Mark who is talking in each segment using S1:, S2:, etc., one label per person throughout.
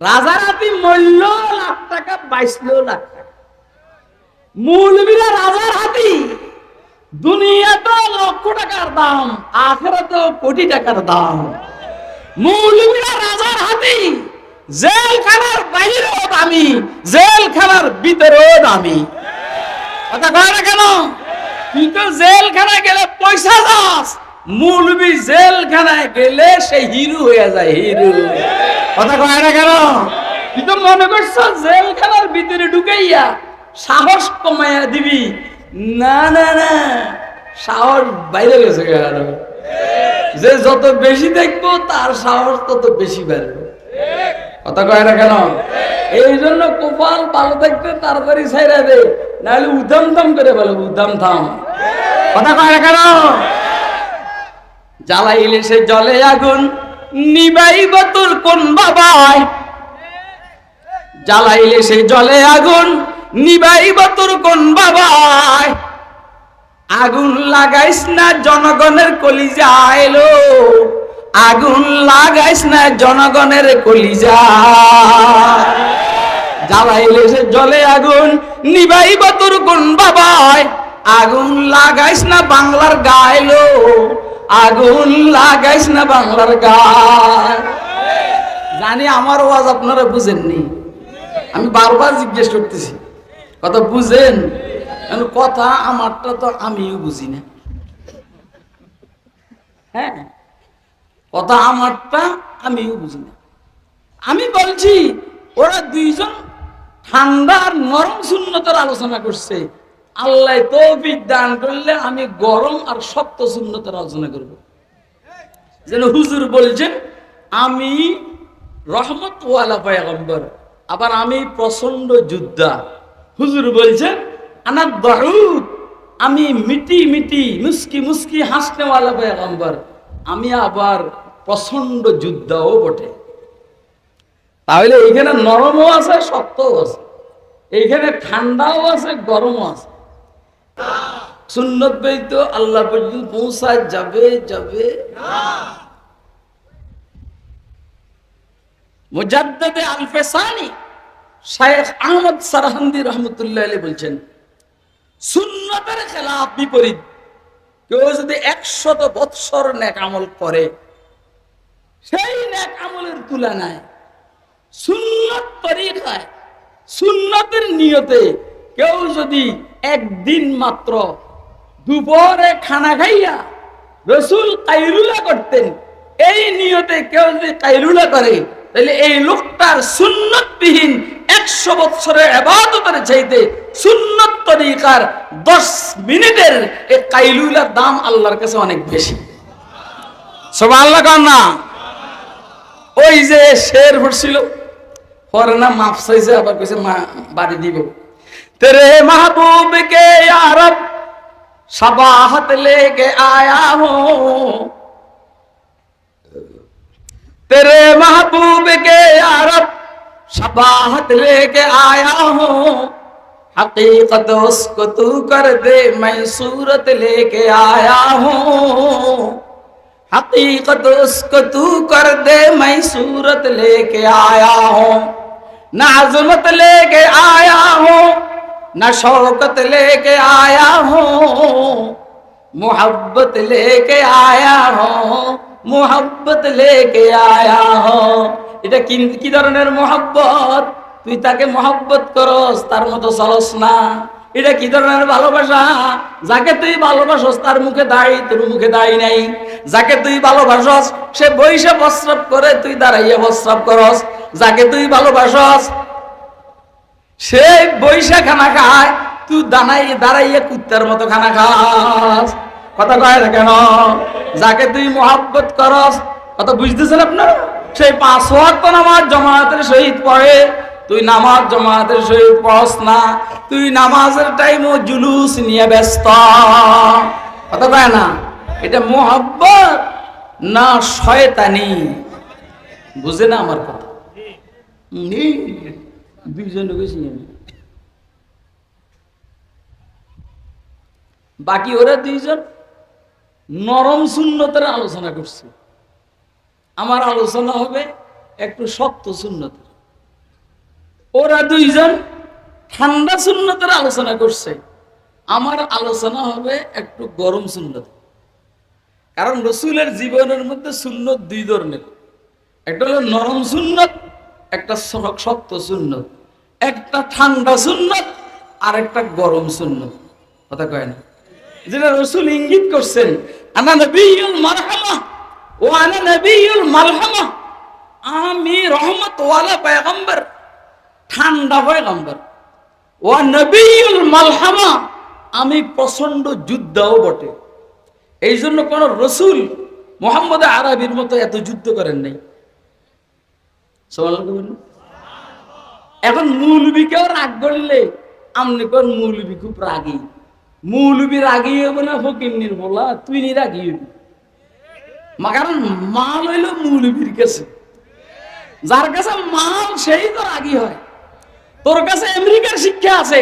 S1: রাজারাতি মূল্য লাখ টাকা বাইশলো লাখ টাকা। মূলবীরা রাজার হাতি। দুনিয়া তো লক্ষ টাকার দাম আখেরা তো কোটি টাকার দাম। মৌলবীরা রাজার হাতি। জেলখানার বাইরেও দামি, জেলখানার ভিতরেও দামি। কথা কয় না কেন? তুই তো জেলখানায় গেলে পয়সা দাস মৌলবী জেলখানায় গেলে সে হিরো হয়ে যায়, হিরো। কথা কয় না কেন? তুই তো মনে করছ জেলখানার ভিতরে ঢুকাইয়া সাহস কমাইয়া দিবি? না না না। সাহস বাইরে গেছে যে যত বেশি দেখব তার সাহস তত বেশি বাড়বে। কথা কয় না কেন? এই জন্য কপাল ভালো থাকতে তাড়াতাড়ি ছাইরা দে নাহলে উদাম থাম করে বলে উদাম থাম কথা কয় না কেন? জ্বালাইলে সে জলে আগুন নিবাইব তোর কোন বাবায়? জ্বালাইলে সে জলে আগুন নিবাইব তোর কোন বাবায়? আগুন লাগাইস না জনগণের কলিজা এলো। আগুন লাগাইস না জনগণের কলিজা। জ্বালাইলে সে জলে আগুন নিবাইব তোর কোন বাবায়? আগুন লাগাইস না বাংলার গাইলো আগুন লাগাইস না বাংলার গায় জানি আমার ওয়াজ আপনারা বুঝেননি। আমি বারবার জিজ্ঞেস করতেছি, কথা বুঝেন? কথা আমারটা তো আমিও বুঝি না। হ্যাঁ কথা আমারটা আমিও বুঝি না। আমি বলছি, ওরা দুইজন ঠান্ডা আর নরম শূন্যতার আলোচনা করছে। আল্লাহ তৌফিক দান করলে আমি গরম আর শক্ত শূন্যতার আলোচনা করব। যেন হুজুর বলছেন, আমি রহমত ওয়ালা পয়গম্বর, আবার আমি প্রচণ্ড যোদ্ধা। হুজুর বলছেন আনার দাউদ আমি মিটি মিটি, মুস্কি মুস্কি হাসনেওয়ালা পয়গম্বর, আমি আবার প্রচণ্ড যোদ্ধাও বটে। তাহলে এইখানে নরমও আছে, শক্তও আছে। এইখানে ঠান্ডাও আছে, গরমও আছে। সুন্নত আল্লাহ পর্যন্ত পৌঁছায়, যাবে যাবে। শায়েখ আহমদ রহমতুল্লাহ আলী বলছেন, সুন্নতের খেলাফ বিপরীত। কেউ যদি একশত বৎসর নেক আমল করে, সেই নেক আমলের তুলনায় সুন্নত তরিকায়, সুন্নতের নিয়তে কেউ যদি একদিন মাত্র দুপুরে খানা খাইয়া রসুল কাইরুলা করতেন। এই নিয়তে কেউ যদি কাইরুলা করে, তাহলে এই লোকটার সুন্নতবিহীন একশো বছরের আবাদতের চাইতে সুন্নত তরিকার দশ মিনিটের এই কাইলুলার দাম আল্লাহর কাছে অনেক বেশি। সব আল্লাহ কর না? ওই যে শের ভরছিল পরে না মাফ চাইছে, আবার কইছে, মা, বাড়ি দিব। तेरे महबूब के यारब सबाहत लेके आया हूं तेरे महबूब के यारब सबाहत लेके आया हूं हकीकत उसको तू कर दे मैं सूरत लेके आया हूं हकीकत उसको तू कर दे मैं सूरत लेके आया हूं नाजुमत लेके आया हूं न शौकत लेके आया हूँ मोहब्बत लेके आया हूँ মোহাব্বত লেকে আয়া হো এটা কি কি ধরনের মোহাব্বত তুই তাকে মোহাব্বত করস তার মতো চলস না এটা কি ধরনের ভালোবাসা যাকে তুই ভালোবাসস তার মুখে দাঁড়ি তোর মুখে দাঁড়ি নাই যাকে তুই ভালোবাসস সে বৈশে প্রস্রাব করে তুই দাঁড়াইয়া প্রস্রাব করস যাকে তুই ভালোবাসস সে বৈশা খানা খায়, তুই দাঁড়াই দাঁড়াইয়া কুত্তার মতো খানা খাস। কথা কয় না কেন? যাকে তুই মোহাব্বত করস, কথা বুঝতেছেন আপনার? সেই পাঁচ তো নামাজ জমাতের সহিত পড়ে, তুই নামাজ জমাতের সহিত পড়স না, তুই নামাজের টাইমও জুলুস নিয়ে ব্যস্ত। কথা কয় না? এটা মোহাব্বত না শয়তানি? বুঝে না আমার কথা? দুইজন গেছি আমি। বাকি ওরা দুইজন নরম শূন্যতের আলোচনা করছে। আমার আলোচনা হবে একটু শক্ত শূন্যতের ওরা দুইজন ঠান্ডা শূন্যতার আলোচনা করছে। আমার আলোচনা হবে একটু গরম সুন্নত কারণ রসুলের জীবনের মধ্যে সুন্নত দুই ধরনের। একটা হলো নরম সুন্নত, একটা শক্ত সুন্নত। একটা ঠান্ডা সুন্নত আর একটা গরম সুন্নত। কথা কয় না? যেটা রসুল ইঙ্গিত করছেন, আনা নবীল মারহামা ও আনা নবীল মারহামা। আমি রহমত ওয়ালা পয়গম্বর, ঠান্ডা পয়গম্বর। ও নবীল মালহামা আমি প্রচণ্ড যুদ্ধও বটে। এই জন্য কোন রসুল মোহাম্মদ আরবির মতো এত যুদ্ধ করেন নাই। বলুন। এখন মৌলবীকেও রাগ করলে, আমনি কোন মৌলবী খুব রাগী। মৌলবী রাগী হবে না ফকিন্নির বলা, তুই নি রাগী হবি। কারণ মাল হইল মৌলবীর কাছে। যার কাছে মাল, সেই তো রাগী হয়। তোর কাছে আমেরিকার শিক্ষা আছে,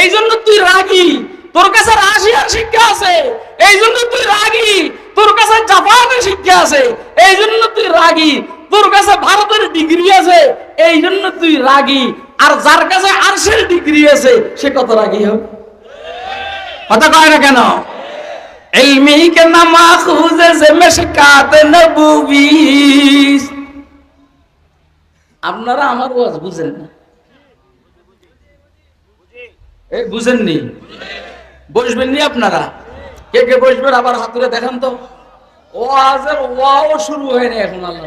S1: এই জন্য তুই রাগী। তোর কাছে রাশিয়ার শিক্ষা আছে, এই জন্য তুই রাগী। তোর কাছে জাপানের শিক্ষা আছে, এই জন্য তুই রাগী। তোর কাছে ভারতের ডিগ্রি আছে এই জন্য তুই রাগী। আর যার কাছে আরশের ডিগ্রি আছে, সে কত রাগি হোক কথা কয় না কেন? আপনারা আমার ওয়াজ বুঝেন না। এই বুঝেননি? বসবেন নি আপনারা? কে কে বসবেন? আবার হাতুরে দেখান তো। ওয়াজের ওয়াও শুরু হয়নি এখন আল্লাহ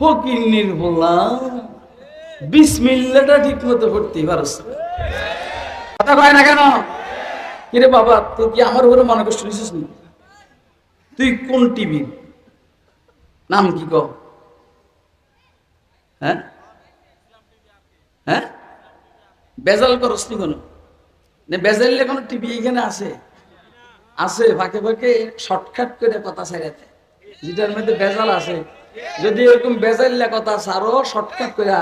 S1: ফকিন্নির বলা বিসমিল্লাটা ঠিক মতো পড়তেই পারস কথা কয় না কেন? কিরে বাবা, তুই কি আমার উপরে মনে কষ্ট নিছিস নি? তুই কোন টিভি? নাম কি ক হ্যাঁ? হ্যাঁ? বেজাল করস নি কোনো? বেজাইলে কোনো টিভি এখানে আছে? আছে, ফাঁকে ফাঁকে শর্টকাট করে কথা ছাড়াতে যেটার মধ্যে বেজাল আছে। যদি এরকম বেজাইলে কথা ছাড়ো শর্টকাট করে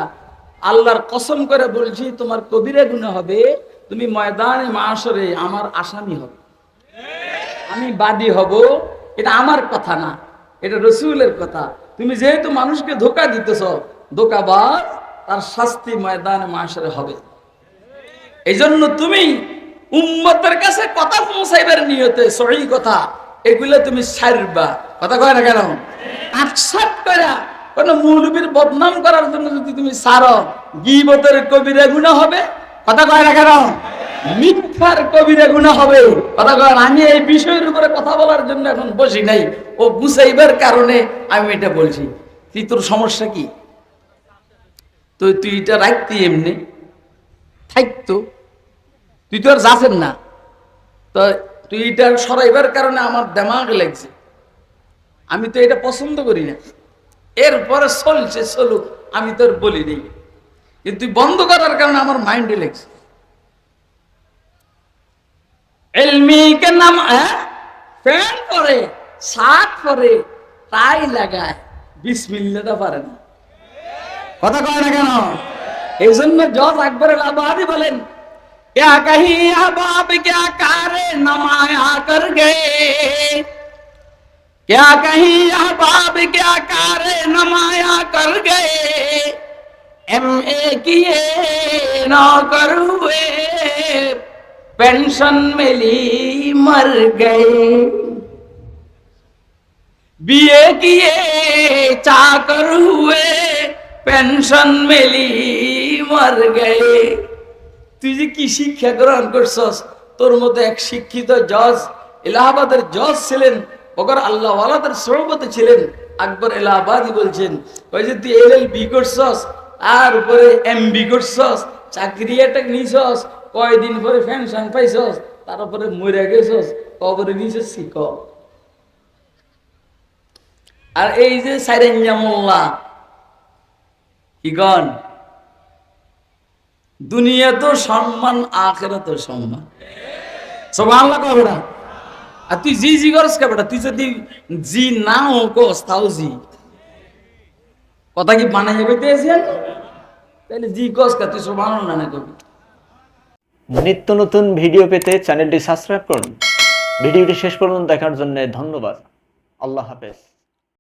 S1: আল্লাহর কসম করে বলছি, তোমার কবিরে গুণা হবে, তুমি ময়দানে মাসরে আমার আসামি হবে। আমি বাদী হব, এটা আমার কথা না, এটা রসুলের কথা। তুমি যেহেতু মানুষকে ধোকা দিতেছ, ধোকাবাজ, তার শাস্তি ময়দানে মাসরে হবে। এই জন্য তুমি উম্মতের কাছে কথা পৌঁছাইবার নিয়তে সহি কথা, এগুলো তুমি সারবা কথা কয় না কেন? আটসাট করা কোন মৌলবীর বদনাম করার জন্য যদি তুমি সারো, গিবতের কবিরা গুণা হবে। কথা কয় না কেন? মিথ্যার কবিরা গুণা হবে। কথা কয় আমি এই বিষয়ের উপরে কথা বলার জন্য এখন বসি নাই। ও বুঝাইবার কারণে আমি এটা বলছি। তুই তোর সমস্যা কি? তো তুই এটা রাখতি এমনি। থাকতো তুই তো আর যাচ্ছেন না। তো তুই এটা সরাইবার কারণে আমার দেমাগ লাগছে। আমি তো এটা পছন্দ করি না এরপরে চলছে চলুক আমি তোর বলি নেই কিন্তু তুই বন্ধ করার কারণে আমার মাইন্ডে লেগছে এলমি কে নাম হ্যাঁ ফ্যান পরে শার্ট পরে টাই লাগায় বিসমিল্লাটা পারে না কথা কয় না কেন এই জন্য জজ আকবর আবাদি বলেন क्या कही अहबाब क्या कारे नमाया कर गए क्या कही अहबाब क्या कारे नमाया कर गए एम ए किए नौकर हुए पेंशन मिली मर गए বিয়ে কিয়ে চাকর হুয়ে পেনশন মেলি মর গে তুই যে কি শিক্ষা গ্রহণ করছস তোর মতো এক শিক্ষিত জজ এলাহাবাদের জজ ছিলেন ওগর আল্লাহ ওয়ালাদের সৌবতে ছিলেন। আকবর এলাহাবাদই বলছেন, ওই যে তুই এল এল বি করছস, আর উপরে এম বি করছস, চাকরি একটা নিছস, কয়দিন পরে পেনশন পাইছস, তার উপরে মরে গেছস, কবরে নিছস শিখ। আর এই যে সাইরেঞ্জা মোল্লা কি গন দুনিয়া তো সম্মান আখেরা তো সম্মান। সব আল্লাহ কবে না আর তুই জি জি করস কে বেটা? তুই যদি জি না হোকস তাও জি। কথা কি বানাই যাবে তাহলে জি কস কে, তুই সব না না কবি
S2: নিত্য নতুন ভিডিও পেতে চ্যানেলটি সাবস্ক্রাইব করুন। ভিডিওটি শেষ পর্যন্ত দেখার জন্য ধন্যবাদ। আল্লাহ হাফেজ।